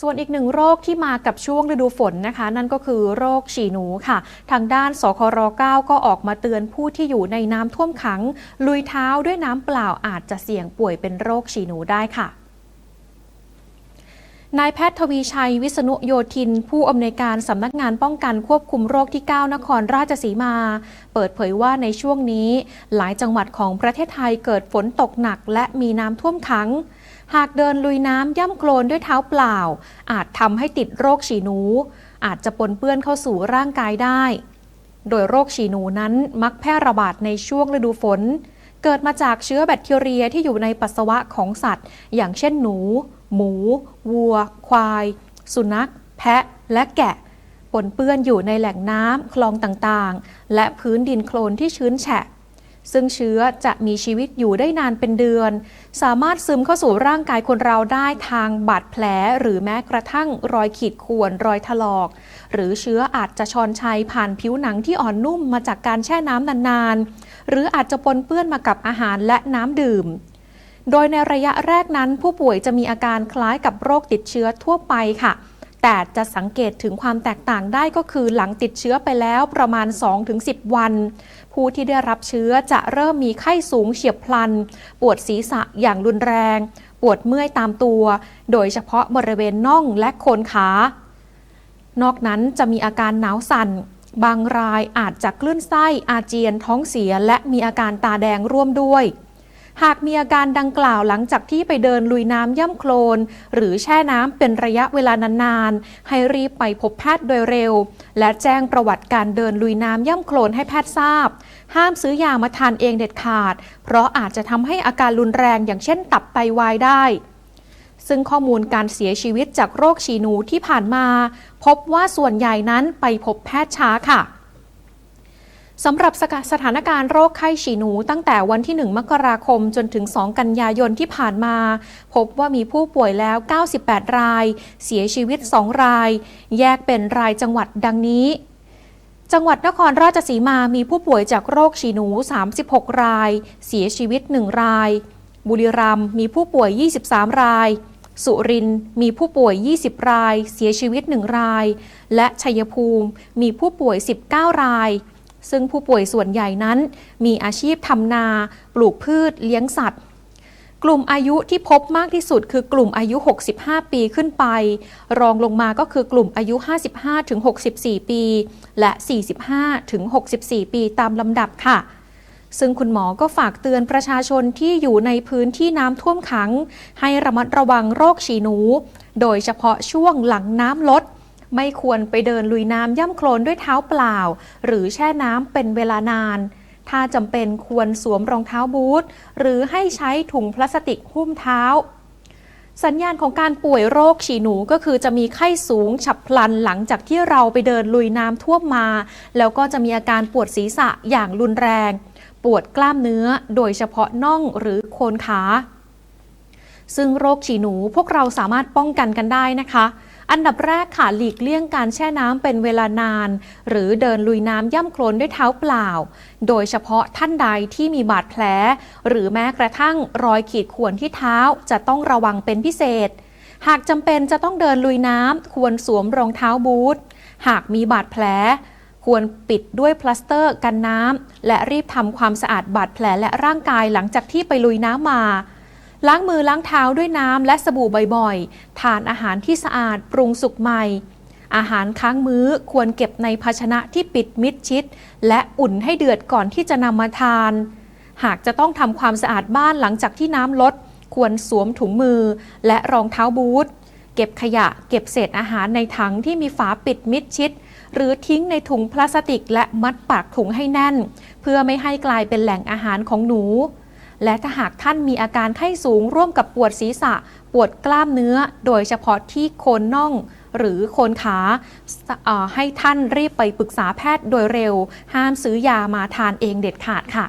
ส่วนอีกหนึ่งโรคที่มากับช่วงฤดูฝนนะคะ นั่นก็คือโรคฉี่หนูค่ะ ทางด้านสคร9ก็ออกมาเตือนผู้ที่อยู่ในน้ำท่วมขัง ลุยเท้าด้วยน้ำเปล่าอาจจะเสี่ยงป่วยเป็นโรคฉี่หนูได้ค่ะนายแพทย์ทวีชัย วิษณุโยธิน ผู้อำนวยการสำนักงานป้องกันควบคุมโรคที่ 9 นครราชสีมา เปิดเผยว่าในช่วงนี้ หลายจังหวัดของประเทศไทยเกิดฝนตกหนัก และมีน้ำท่วมขัง หากเดินลุยน้ำย่ำโคลนด้วยเท้าเปล่า อาจทำให้ติดโรคฉี่หนู อาจจะปนเปื้อนเข้าสู่ร่างกายได้ โดยโรคฉี่หนูนั้นมักแพร่ระบาดในช่วงฤดูฝน เกิดมาจากเชื้อแบคทีเรียที่อยู่ในปัสสาวะของสัตว์ อย่างเช่นหนู หมู วัว ควาย สุนัข แพะ และแกะ ปนเปื้อนอยู่ในแหล่งน้ำคลองต่างๆ และพื้นดินโคลนที่ชื้นแฉะ ซึ่งเชื้อจะมีชีวิตอยู่ได้นานเป็นเดือน สามารถซึมเข้าสู่ร่างกายคนเราได้ทางบาดแผล หรือแม้กระทั่งรอยขีดข่วนรอยถลอก หรือเชื้ออาจจะชอนชัยผ่านผิวหนังที่อ่อนนุ่มมาจากการแช่น้ำนานๆ หรืออาจจะปนเปื้อนมากับอาหารและน้ำดื่ม โดยในระยะแรกนั้นผู้ป่วยจะมีอาการคล้ายกับโรคติดเชื้อทั่วไปค่ะ แต่จะสังเกตถึงความแตกต่างได้ก็คือหลังติดเชื้อไปแล้วประมาณ 2-10 วัน ผู้ที่ได้รับเชื้อจะเริ่มมีไข้สูงเฉียบพลัน ปวดศีรษะอย่างรุนแรง ปวดเมื่อยตามตัว โดยเฉพาะบริเวณน่องและโคนขา นอกนั้นจะมีอาการหนาวสั่น บางรายอาจจะคลื่นไส้อาเจียนท้องเสียและมีอาการตาแดงร่วมด้วย หากมีอาการดังกล่าวหลังจากที่ไปเดินลุยน้ำย่ำโคลน หรือแช่น้ำเป็นระยะเวลานานๆ ให้รีบไปพบแพทย์โดยเร็ว และแจ้งประวัติการเดินลุยน้ำย่ำโคลนให้แพทย์ทราบ ห้ามซื้อยามาทานเองเด็ดขาด เพราะอาจจะทำให้อาการรุนแรงอย่างเช่นตับไตวายได้ซึ่งข้อมูลการเสียชีวิตจากโรคฉีหนูที่ผ่านมา พบว่าส่วนใหญ่นั้นไปพบแพทย์ช้าค่ะ สำหรับสถานการณ์โรคไข้ฉี่หนูตั้งแต่วันที่ 1 มกราคมจนถึง 2 กันยายนที่ผ่านมา พบว่ามีผู้ป่วยแล้ว 98 ราย เสียชีวิต 2 ราย แยกเป็นรายจังหวัดดังนี้ จังหวัดนครราชสีมามีผู้ป่วยจากโรคฉี่หนู 36 ราย เสียชีวิต 1 ราย บุรีรัมย์มีผู้ป่วย 23 ราย สุรินทร์มีผู้ป่วย 20 ราย เสียชีวิต 1 ราย และชัยภูมิมีผู้ป่วย 19 ราย ซึ่งผู้ป่วยส่วนใหญ่นั้น มีอาชีพทำนา ปลูกพืช เลี้ยงสัตว์ กลุ่มอายุที่พบมากที่สุด คือกลุ่มอายุ 65 ปีขึ้นไป รองลงมาก็คือกลุ่มอายุ 55-64 ปี และ 45-64 ปีตามลำดับค่ะซึ่งคุณหมอก็ฝากเตือนประชาชนที่อยู่ในพื้นที่น้ำท่วมขัง ให้ระมัดระวังโรคฉี่หนู โดยเฉพาะช่วงหลังน้ำลด ไม่ควรไปเดินลุยน้ำย่ำโคลนด้วยเท้าเปล่า หรือแช่น้ำเป็นเวลานาน ถ้าจำเป็นควรสวมรองเท้าบูท หรือให้ใช้ถุงพลาสติกหุ้มเท้า สัญญาณของการป่วยโรคฉี่หนูก็คือจะมีไข้สูงฉับพลันหลังจากที่เราไปเดินลุยน้ำท่วมมา แล้วก็จะมีอาการปวดศีรษะอย่างรุนแรง ปวดกล้ามเนื้อโดยเฉพาะน่องหรือโคนขาซึ่งโรคฉี่หนูพวกเราสามารถป้องกันกันได้นะคะ อันดับแรกค่ะหลีกเลี่ยงการแช่น้ำเป็นเวลานาน หรือเดินลุยน้ำย่ำโคลนด้วยเท้าเปล่า โดยเฉพาะท่านใดที่มีบาดแผล หรือแม้กระทั่งรอยขีดข่วนที่เท้าจะต้องระวังเป็นพิเศษ หากจำเป็นจะต้องเดินลุยน้ำควรสวมรองเท้าบูท หากมีบาดแผล ควรปิดด้วยพลาสเตอร์กันน้ำและรีบทำความสะอาดบาดแผลและร่างกายหลังจากที่ไปลุยน้ำมา ล้างมือล้างเท้าด้วยน้ำและสบู่บ่อยๆ ทานอาหารที่สะอาดปรุงสุกใหม่ อาหารค้างมื้อควรเก็บในภาชนะที่ปิดมิดชิด และอุ่นให้เดือดก่อนที่จะนำมาทาน หากจะต้องทำความสะอาดบ้านหลังจากที่น้ำลด ควรสวมถุงมือและรองเท้าบูท เก็บขยะเก็บเศษอาหารในถังที่มีฝาปิดมิดชิด หรือทิ้งในถุงพลาสติกและมัดปากถุงให้แน่น เพื่อไม่ให้กลายเป็นแหล่งอาหารของหนู และถ้าหากท่านมีอาการไข้สูงร่วมกับปวดศีรษะ ปวดกล้ามเนื้อ โดยเฉพาะที่โคนน่องหรือโคนขาให้ท่านรีบไปปรึกษาแพทย์โดยเร็ว ห้ามซื้อยามาทานเองเด็ดขาดค่ะ